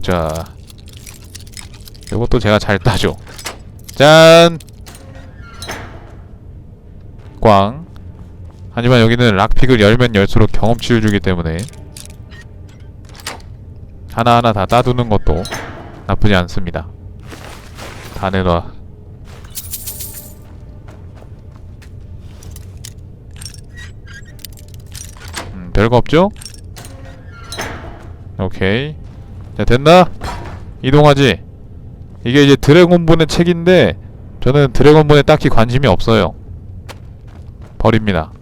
보자. 이것도 제가 잘 따죠. 짠! 꽝. 하지만 여기는 락픽을 열면 열수록 경험치를 주기 때문에 하나하나 다 따두는 것도 나쁘지 않습니다. 다 내놔. 음, 별거 없죠? 오케이. 자, 됐나? 이동하지. 이게 이제 드래곤본의 책인데 저는 드래곤본에 딱히 관심이 없어요. 버립니다.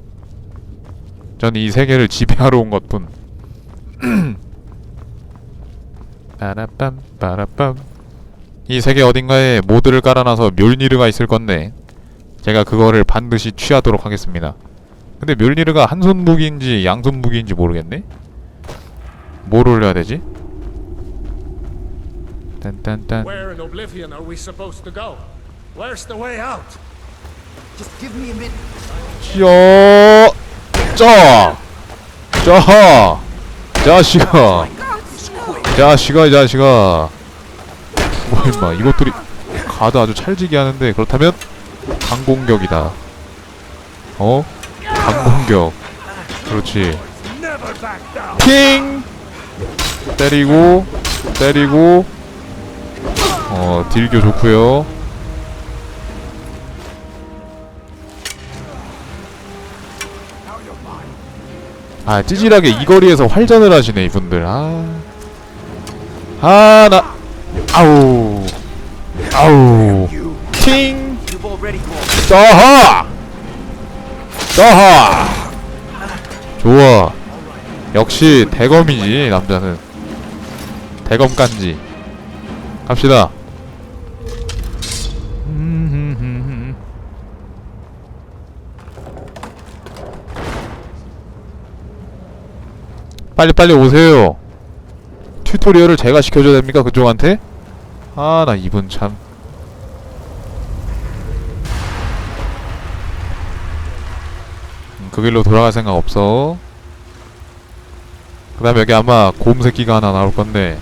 전이 세계를 지배하러 온 것뿐. 빠라빰 빠라빰 이 세계 어딘가에 모드를 깔아놔서 멸니르가 있을 건데 제가 그거를 반드시 취하도록 하겠습니다. 근데 멸니르가 한 손 무기인지 양손 무기인지 모르겠네. 뭘 올려야 되지? 딴딴딴 Where in Oblivion are we supposed to go? Where's the way out? Just give me a minute. 쩌! 쩌! 쩌! 자식아! 자식아 이 자식아! 뭐 임마 이것들이 가드 아주 찰지게 하는데 그렇다면 강공격이다 어? 강공격 그렇지. 핑! 때리고 때리고 어 딜교 좋고요 아 찌질하게 이 거리에서 활전을 하시네 이분들 아... 아, 나... 아우... 아우... 팅! 따하! 따하! 좋아. 역시 대검이지 남자는. 대검 깐지. 갑시다. 빨리 빨리 오세요. 튜토리얼을 제가 시켜줘야 됩니까 그쪽한테? 아 나 이분 참. 음, 그 길로 돌아갈 생각 없어. 그 다음에 여기 아마 곰 새끼가 하나 나올 건데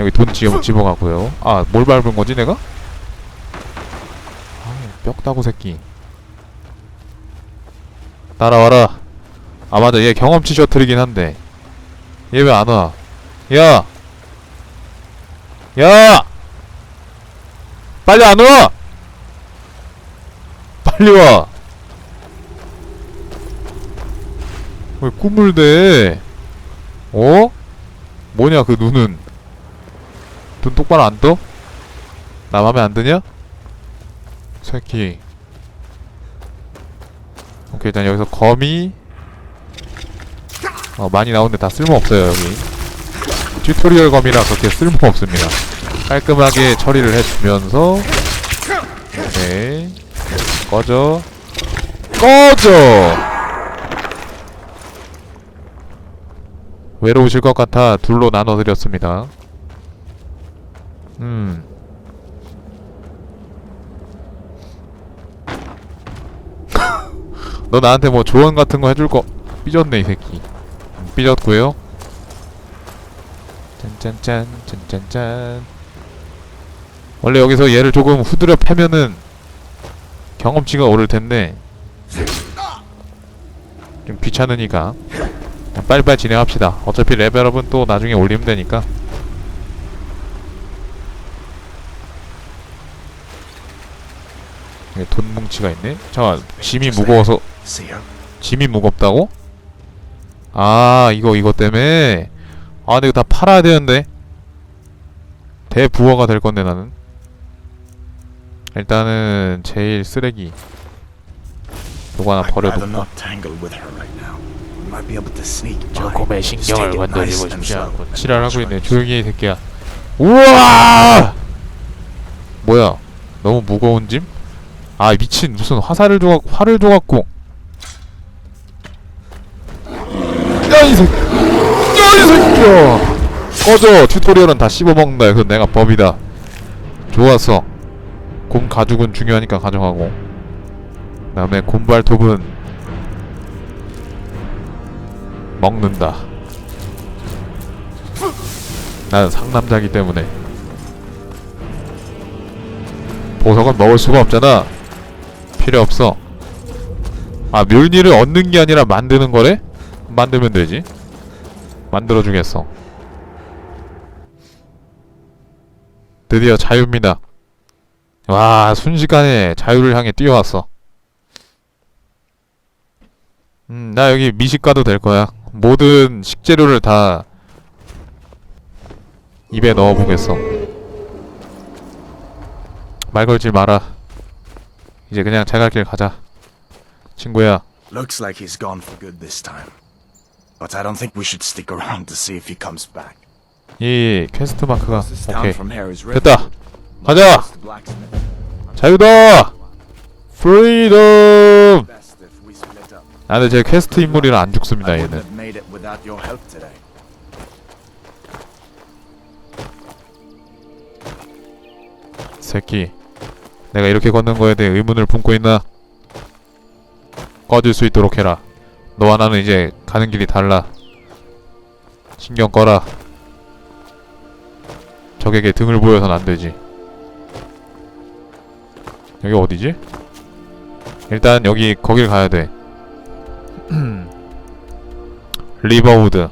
여기 돈 집어, 집어가고요. 아, 뭘 밟은 거지 내가? 아, 뼈다구 새끼. 따라와라. 아 맞아, 얘 경험치 셔틀이긴 한데 얘 왜 안 와? 야, 야, 빨리 안 와! 빨리 와! 왜 꿈을 대? 어? 뭐냐 그 눈은? 눈 똑바로 안 떠? 나 맘에 안 드냐? 새끼. 오케이 일단 여기서 거미. 어 많이 나오는데 다 쓸모 없어요 여기. 튜토리얼 검이라 그렇게 쓸모 없습니다. 깔끔하게 처리를 해주면서. 오케이. 꺼져. 꺼져! 외로우실 것 같아 둘로 나눠드렸습니다. 음. 너 나한테 뭐 조언 같은 거 해줄 거 삐졌네 이 새끼. 음, 삐졌고요. 짠짠짠 짠짠짠. 원래 여기서 얘를 조금 후드려 패면은 경험치가 오를 텐데 좀 귀찮으니까 빨리빨리 진행합시다. 어차피 레벨업은 또 나중에 올리면 되니까. 돈 뭉치가 있네. 잠깐 짐이 무거워서? 짐이 무겁다고? 아 이거 이거 때문에? 아 근데 이거 다 팔아야 되는데. 대부어가 될 건데 나는. 일단은 제일 쓰레기. 요거 하나 by. 조금의 신경을 건드리고 싶지. 않군. 지랄하고 있네. 조용히 해이 새끼야. 우와! 뭐야? 너무 무거운 짐? 아 미친. 무슨 화살을 줘갖 활을 줘갖고 야이 새끼. 야이 새끼야. 꺼져. 튜토리얼은 다 씹어먹는다. 그래서 내가 법이다. 좋았어. 곰 가죽은 중요하니까 가져가고. 그 다음에 곰발톱은 먹는다. 난 상남자기 때문에. 보석은 먹을 수가 없잖아. 필요 없어. 아 멸니를 얻는 게 아니라 만드는 거래? 만들면 되지. 만들어 주겠어. 드디어 자유입니다. 와 순식간에 자유를 향해 뛰어왔어. 음 나 여기 미식가도 될 거야. 모든 식재료를 다 입에 넣어보겠어. 말 걸지 마라. 이제 그냥 제갈 길 가자. 친구야. Looks like he's gone for good this time. But I don't think we should stick around to see if he comes back. 이 퀘스트 마크가 오케이 됐다 가자. 자유다 프리덤. 아 근데 제 퀘스트 인물이라 안 죽습니다 얘는. 새끼 내가 이렇게 걷는 거에 대해 의문을 품고 있나 꺼질 수 있도록 해라 너와 나는 이제 가는 길이 달라. 신경 꺼라. 적에게 등을 보여선 안 되지. 여기 어디지? 일단 여기 거길 가야 돼. 리버우드.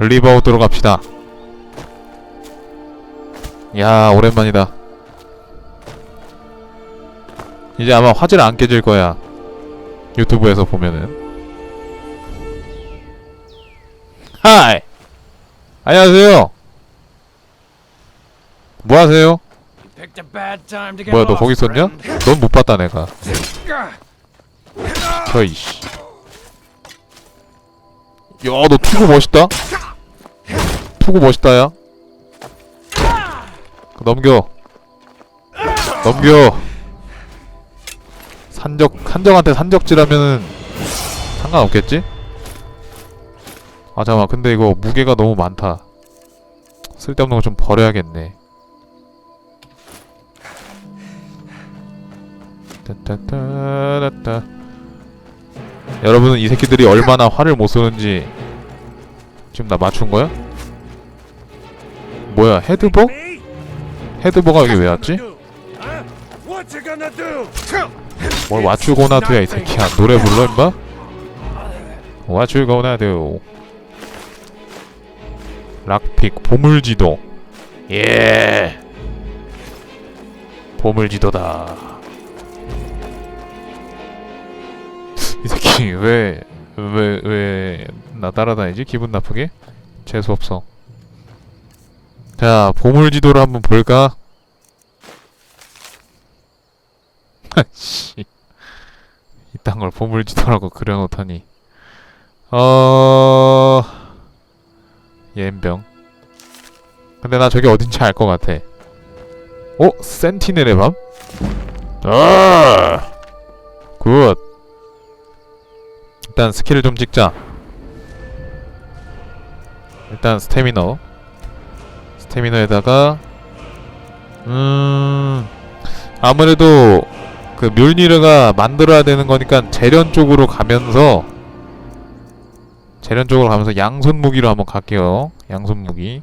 리버우드로 갑시다. 야 오랜만이다. 이제 아마 화질 안 깨질 거야. 유튜브에서 보면은. 하이! 안녕하세요. 뭐 하세요? 뭐야, 너 거기 있었냐? 넌 못 봤다, 내가. 저이씨. 야, 너 투구 멋있다? 투구 멋있다, 야. 넘겨. 넘겨. 산적, 한적한테 산적질하면은 상관없겠지? 아, 잠깐만. 근데 이거 무게가 너무 많다. 쓸데없는 거 좀 버려야겠네. 따따따따따. 여러분은 이 새끼들이 얼마나 화를 못 쏘는지 지금 나 맞춘 거야? 뭐야 헤드버? 헤드버가 여기 왜 왔지? 뭘 맞추고나 돼야 이 새끼야 노래 불러 임마? What you gonna do? 락픽 보물지도. 예. 보물지도다. 이 새끼 왜 왜 왜 나 따라다니지? 기분 나쁘게? 재수 없어. 자 보물지도를 한번 볼까? 씨. 이딴 걸 보물지도라고 그려놓다니. 어... 옌병 근데 나 저게 어딘지 알 것 같아 어? 센티넬의 밤? 아! 굿 일단 스킬을 좀 찍자 일단 스태미너 스태미너에다가 음... 아무래도 그 뮬니르가 만들어야 되는 거니까 재련 쪽으로 가면서 재련 쪽으로 가면서 양손 무기로 한번 갈게요. 양손 무기.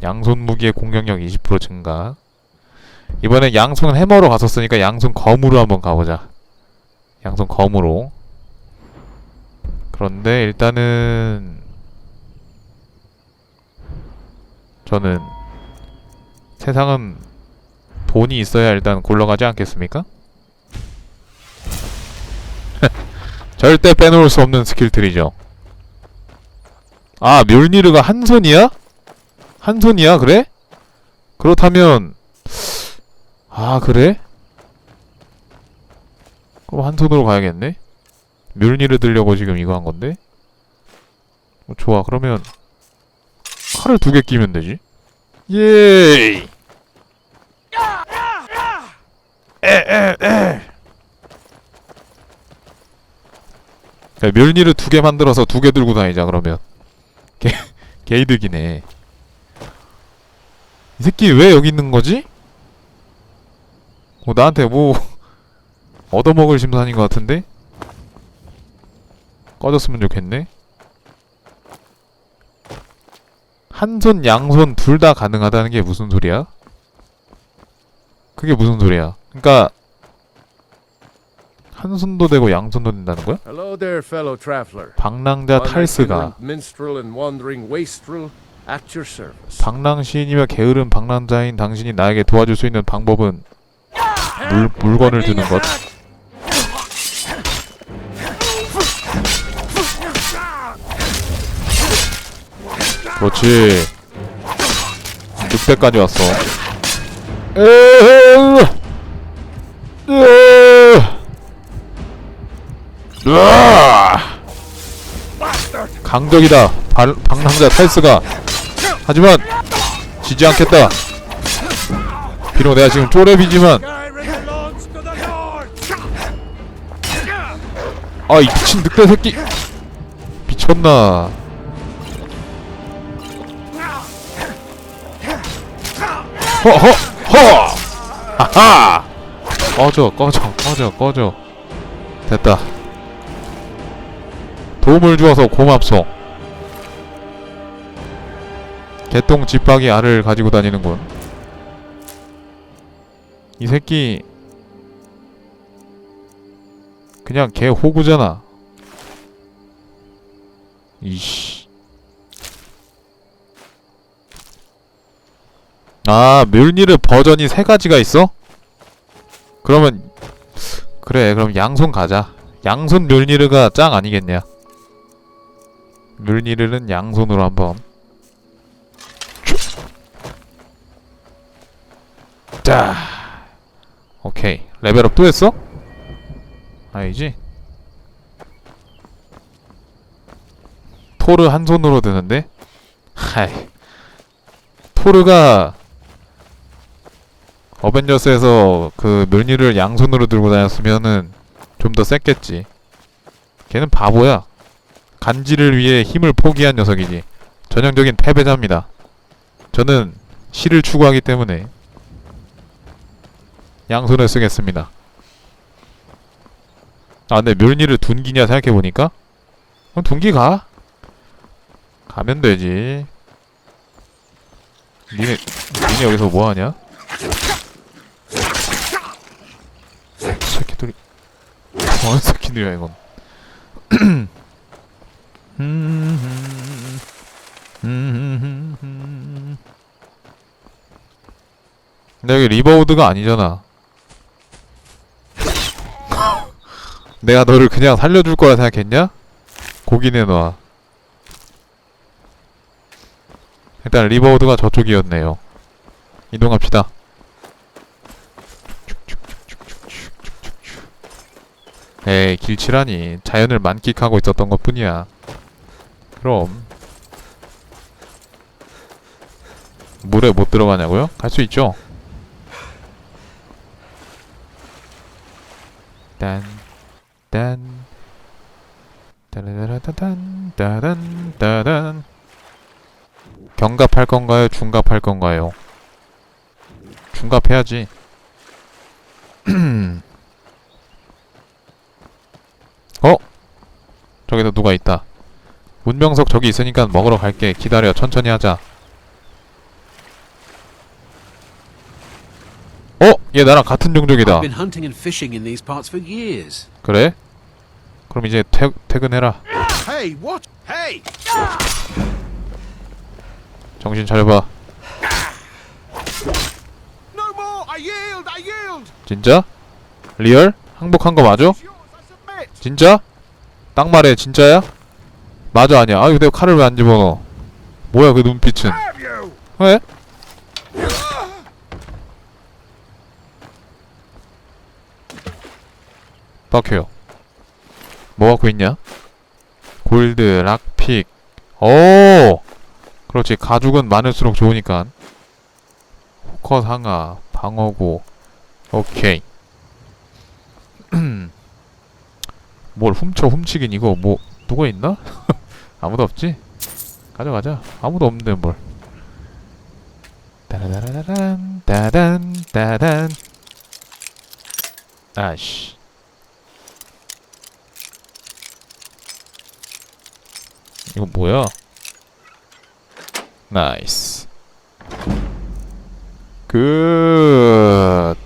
양손 무기의 공격력 20% 증가. 이번에 양손 해머로 갔었으니까 양손 검으로 한번 가보자. 양손 검으로. 그런데 일단은 저는 세상은 돈이 있어야 일단 굴러가지 않겠습니까? 절대 빼놓을 수 없는 스킬들이죠. 아, 뮬니르가 한 손이야? 한 손이야, 그래? 그렇다면 아, 그래? 그럼 한 손으로 가야겠네. 뮬니르 들려고 지금 이거 한 건데. 어, 좋아. 그러면 칼을 두 개 끼면 되지. 예이. 야, 멸니를 두 개 만들어서 두 개 들고 다니자 그러면 개 개이득이네. 이 새끼 왜 여기 있는 거지? 뭐 나한테 뭐 얻어먹을 심산인 것 같은데? 꺼졌으면 좋겠네. 한 손 양손 둘 다 가능하다는 게 무슨 소리야? 그게 무슨 소리야? 그러니까 한 손도 되고 양손도 된다는 거야? Hello there, fellow traveler. 방랑자 탈스가 Itinerant minstrel and wandering wastrel at your service. 방랑 시인이며 게으른 방랑자인 당신이 나에게 도와줄 수 있는 방법은 물, 물건을 드는 것. 그렇지. 늑대까지 왔어. 에으! 으아! 강적이다. 발, 방랑자 탈스가. 하지만 지지 않겠다. 비록 내가 지금 쪼렙이지만. 아 이 미친 늑대 새끼 미쳤나? 허허 허! 하하! 꺼져 꺼져 꺼져 꺼져 됐다. 도움을 주어서 고맙소. 개똥 집박이 알을 가지고 다니는군. 이 새끼 그냥 개 호구잖아. 이씨. 아, 뮬니르 버전이 세 가지가 있어? 그러면 그래, 그럼 양손 가자. 양손 뮬니르가 짱 아니겠냐? 뮬니르는 양손으로 한번. 자. 오케이. 레벨업 또 했어? 아니지? 토르 한 손으로 드는데? 하이. 토르가 어벤져스에서 그 멸니를 양손으로 들고 다녔으면은 좀 더 셌겠지. 걔는 바보야. 간지를 위해 힘을 포기한 녀석이지. 전형적인 패배자입니다. 저는 실을 추구하기 때문에 양손을 쓰겠습니다. 아 근데 멸니를 둔기냐 생각해보니까 그럼 둔기 가 가면 되지 니네 니네 여기서 뭐하냐 새끼들이 뭐하는 새끼들이야 이건 근데 여기 리버우드가 아니잖아 내가 너를 그냥 살려줄 거라 생각했냐? 고기 내놔. 일단 리버우드가 저쪽이었네요. 이동합시다. 에이 길치라니 자연을 만끽하고 있었던 것 뿐이야. 그럼 물에 못 들어가냐고요? 갈 수 있죠. 딴 딴. 따라라라따단 따단 따단 경갑할 건가요? 중갑할 건가요? 중갑해야지. 어? 저기도 누가 있다. 문명석 저기 있으니까 먹으러 갈게. 기다려. 천천히 하자. 어? 얘 나랑 같은 종족이다. I've been hunting and fishing in these parts for years. 그래? 그럼 이제 퇴, 퇴근해라. Hey, what? Hey! 정신 차려봐. No more! I yield! I yield! 진짜? 리얼? 항복한 거 맞아? 진짜? 딱 말해 진짜야? 맞아 아니야. 아 근데 칼을 왜 안 집어넣어? 뭐야 그 눈빛은? 왜? 박혀요. 뭐 갖고 있냐? 골드, 락픽. 오! 그렇지. 가죽은 많을수록 좋으니까. 호커 상하, 방어구. 오케이. 뭘 훔쳐 훔치긴 이거 뭐 누가 있나? 아무도 없지? 가져가자 아무도 없는데 뭘 따라라라란 따단 따단 아씨 이거 뭐야 나이스. 굿.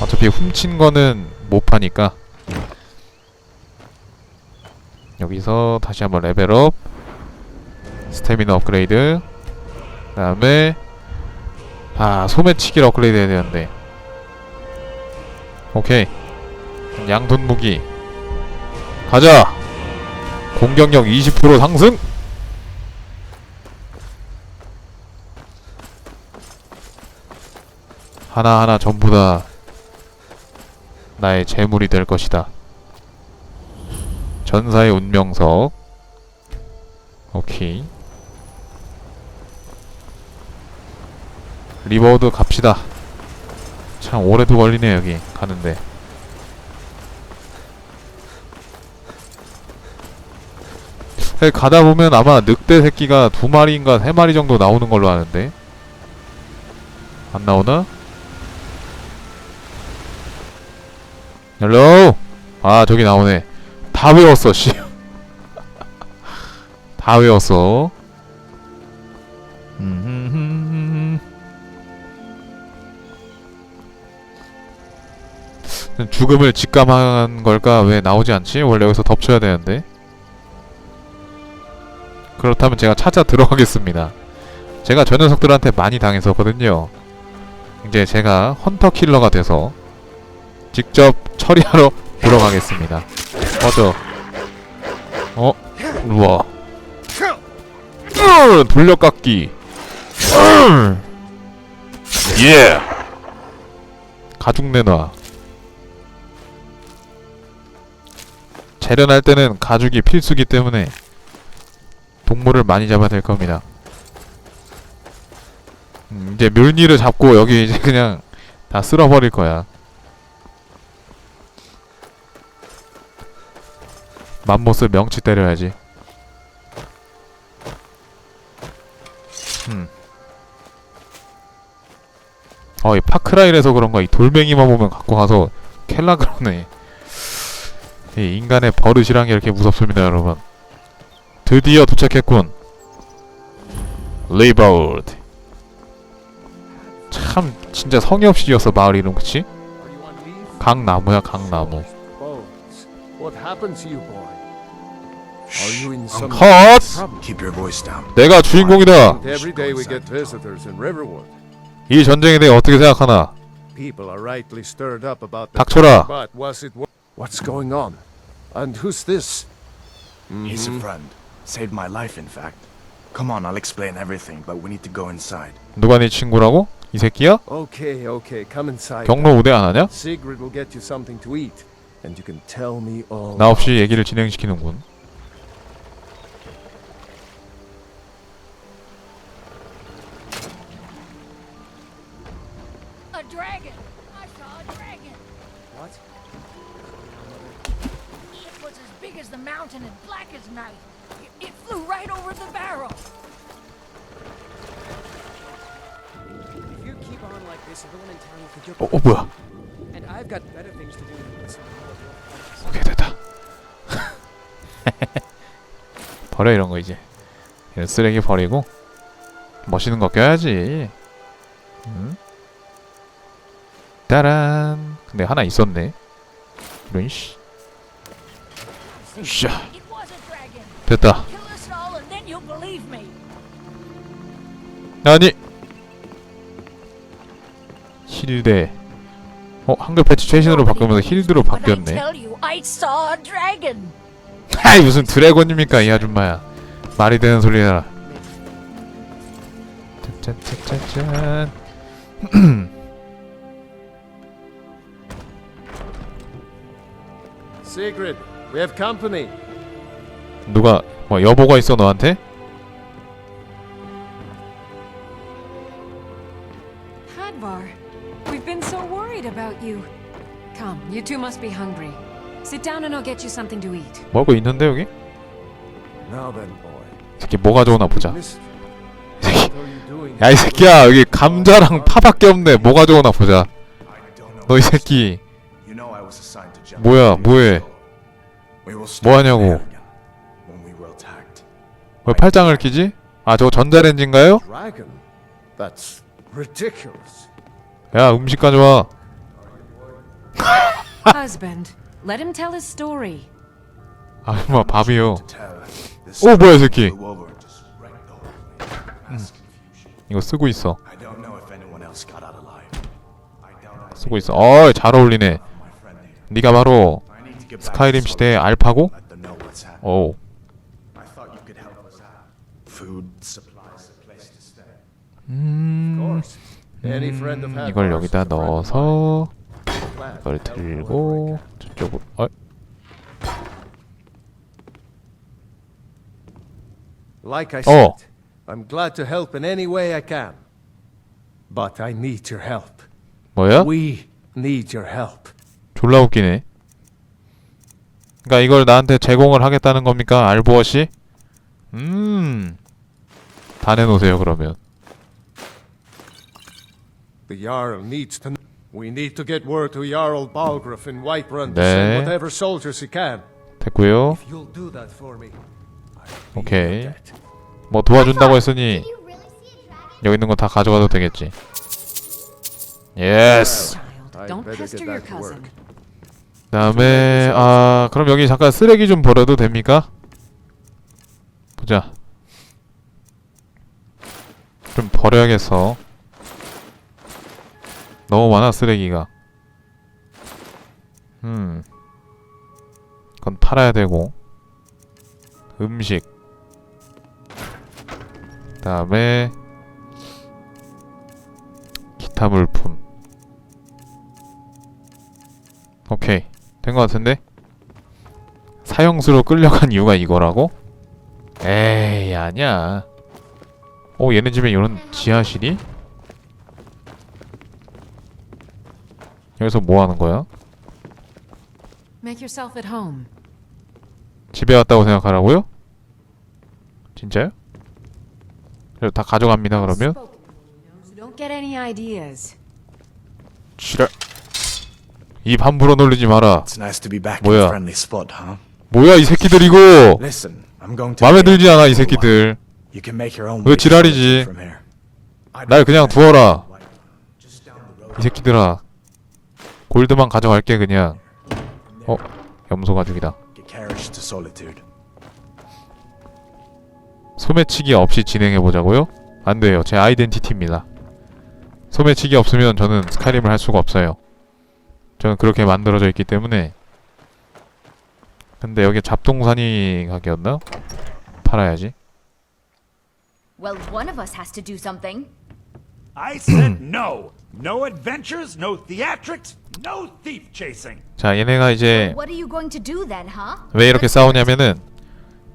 어차피 훔친 거는 못 파니까. 여기서 다시 한번 레벨업. 스태미나 업그레이드. 그 다음에 아 소매치기를 업그레이드 해야 되는데. 오케이. 양돈 무기. 가자. 공격력 20% 상승. 하나하나 전부 다 나의 재물이 될 것이다. 전사의 운명석. 오케이. 리버우드 갑시다. 참 오래도 걸리네 여기 가는데. 네, 가다 보면 아마 늑대 새끼가 두 마리인가 세 마리 정도 나오는 걸로 아는데 안 나오나? 헬로 아 저기 나오네 다 외웠어 씨 다 외웠어 음흠흠흠. 죽음을 직감한 걸까 왜 나오지 않지? 원래 여기서 덮쳐야 되는데 그렇다면 제가 찾아 들어가겠습니다. 제가 저 녀석들한테 많이 당했었거든요. 이제 제가 헌터 킬러가 돼서 직접 처리하러 들어가겠습니다. 꺼져. 어? 우와. 으, 돌려깎기. 으. 예. 가죽 내놔. 재련할 때는 가죽이 필수기 때문에 동물을 많이 잡아야 될 겁니다. 음, 이제 묘니를 잡고 여기 이제 그냥 다 쓸어버릴 거야. 맘모스 명치 때려야지. 음. 어, 이 파크라이에서 그런가 이 돌멩이만 보면 갖고 가서 캘라 그러네. 이 인간의 버릇이란 게 이렇게 무섭습니다, 여러분. 드디어 도착했군. 레이바우드. 참 진짜 성의 없이 지었어 마을 이름 그치? 강나무야 강나무. What happened to you, boy? 컷! trouble? Keep your voice down. 내가 주인공이다. Every day we get visitors in Riverwood. 이 전쟁에 대해 어떻게 생각하나? People are rightly stirred up about the 닥쳐라. But was it wo- What's going on? And who's this? He's a friend. Saved my life, in fact. Come on, I'll explain everything, but we need to go inside. 누가 네 친구라고? 이 새끼야? Okay, okay, come inside. 경로 우대 안 하냐? Sigrid will get you something to eat, and you can tell me all. 나 없이 얘기를 진행시키는군. 버려 이런 거 이제. 이런 쓰레기 버리고 멋있는 거 껴야지. 응? 따란. 근데 하나 있었네. 이런 씨. dragon. 됐다. 아니. 힐대. 어 한글 패치 최신으로 바꾸면서 힐드로 바뀌었네. 아이 무슨 드래곤입니까 이 아줌마야. 말이 되는 소리야. 짠짠짠짠. Sigrid, we have company. 누가 뭐 여보가 있어 너한테? Hadvar, we've been so worried about you. Come, you two must be hungry. Sit down and I'll get you something to eat. 먹고 있는데 여기? Now then, boy. 새끼 뭐가 좋으나 보자. Mystery. 이 새끼. What are you doing? 야 이 새끼야 여기 감자랑 파밖에 없네. 뭐가 좋으나 보자. I don't know. 너 이 새끼 You know I was assigned to jump. 뭐야 뭐해? We will 뭐 하냐고. there again, When we were attacked. 왜 팔짱을 끼지? 아 저거 전자레인지인가요? Dragon? That's ridiculous. 야 음식 가져와 Husband, let him tell his story. 아 엄마 밥이요 오 뭐야 이 새끼. 이거 쓰고 있어 쓰고 있어 어잘 어울리네 my friend here. 네가 바로 스카이림. 시대의 알파고? 오 음, Hadvar's 이걸 여기다 넣어서 이걸 들고 저쪽으로 어? Like I Oh. said, I'm glad to help in any way I can. But I need your help. 뭐야? We need your help. 졸라 웃기네 그니까 이걸 나한테 제공을 하겠다는 겁니까 알보어 씨? 음 다 내놓으세요 그러면 The Jarl needs to. We need to get word to Jarl Balgruff in Whiterun to 네. send whatever soldiers he can. 됐고요 If you'll do that for me, I'll be 오케이 your debt. 뭐 도와준다고 했으니? 여기 있는 거 다 가져가도 되겠지 예스 Child, I'd don't better pester get your back to cousin. work. 그다음에 아 그럼 여기 잠깐 쓰레기 좀 버려도 됩니까? 보자 좀 버려야겠어 너무 많아 쓰레기가. 음. 그건 팔아야 되고. 음식. 그 다음에 기타 물품. 오케이. 된 것 같은데? 사형수로 끌려간 이유가 이거라고? 에이 아니야. 어 얘네 집에 이런 지하실이? 여기서 뭐 하는 거야? Make yourself at home. 집에 왔다고 생각하라고요? 진짜요? 그래 다 가져갑니다 그러면? So don't get any ideas. 지랄 입 함부로 놀리지 마라 뭐야? 뭐야 이 새끼들 이거. 마음에 들지 않아 이 새끼들. 왜 지랄이지? 날 그냥 두어라 이 새끼들아 골드만 가져갈게 그냥 어? 염소 가죽이다 Get carriage to solitude. 소매치기 없이 진행해보자고요? 안돼요 제 아이덴티티입니다 소매치기 없으면 저는 스카이림을 할 수가 없어요 저는 그렇게 만들어져 있기 때문에 근데 여기 잡동사니 가게였나? 팔아야지 Well, one of us has to do something. I said no. No adventures, no theatrics. 자 얘네가 이제 What are you going to do then, huh? 왜 이렇게 싸우냐면은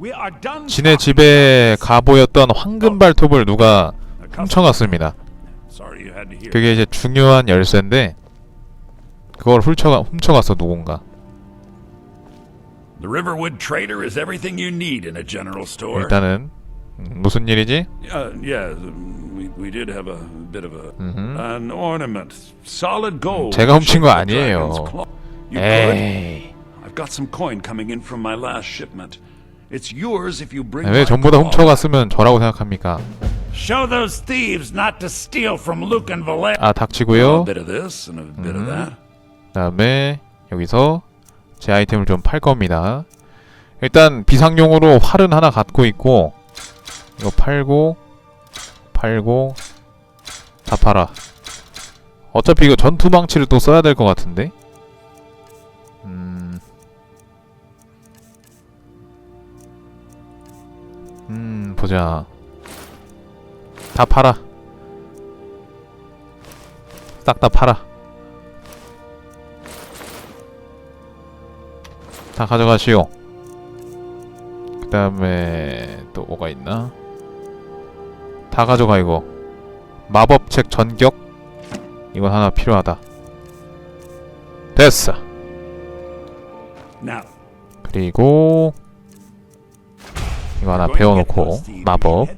We are done. 지네 집에. 가보였던 황금 발톱을 누가 훔쳐갔습니다 Sorry you had to hear. 그게 이제 중요한 열쇠인데 그걸 훔쳐가 훔쳐갔어 누군가 The Riverwood Trader is everything you need in a general store. 일단은 음, 무슨 일이지? Uh, we, we did have a bit of a Mhm. an ornament, solid gold. 제가 훔친 거 a 아니에요. You could. 에이 I've got some coin coming in from my last shipment. It's yours if you bring. 왜 my 전부 다 claw. 훔쳐갔으면 저라고 생각합니까? Show those thieves not to steal from Luke and Valer. 아 A 닥치고요 bit of this and a bit of Mhm. that. 그다음에 여기서 제 아이템을 좀 팔 겁니다 일단 비상용으로 활은 하나 갖고 있고 이거 팔고 팔고 다 팔아. 어차피 이거 전투망치를 또 써야 될 것 같은데? 음... 음 보자. 다 팔아. 싹 다 팔아. 다 가져가시오. 그 다음에 또 뭐가 있나 다 가져가 이거 마법책 전격 이건 하나 필요하다 됐어 그리고 이거 하나 배워놓고. 마법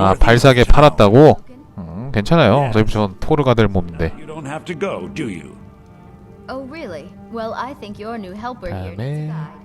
아 발사계. 팔았다고? 음 괜찮아요 어차피 전 토르가 될 몸인데? Oh, 다음에.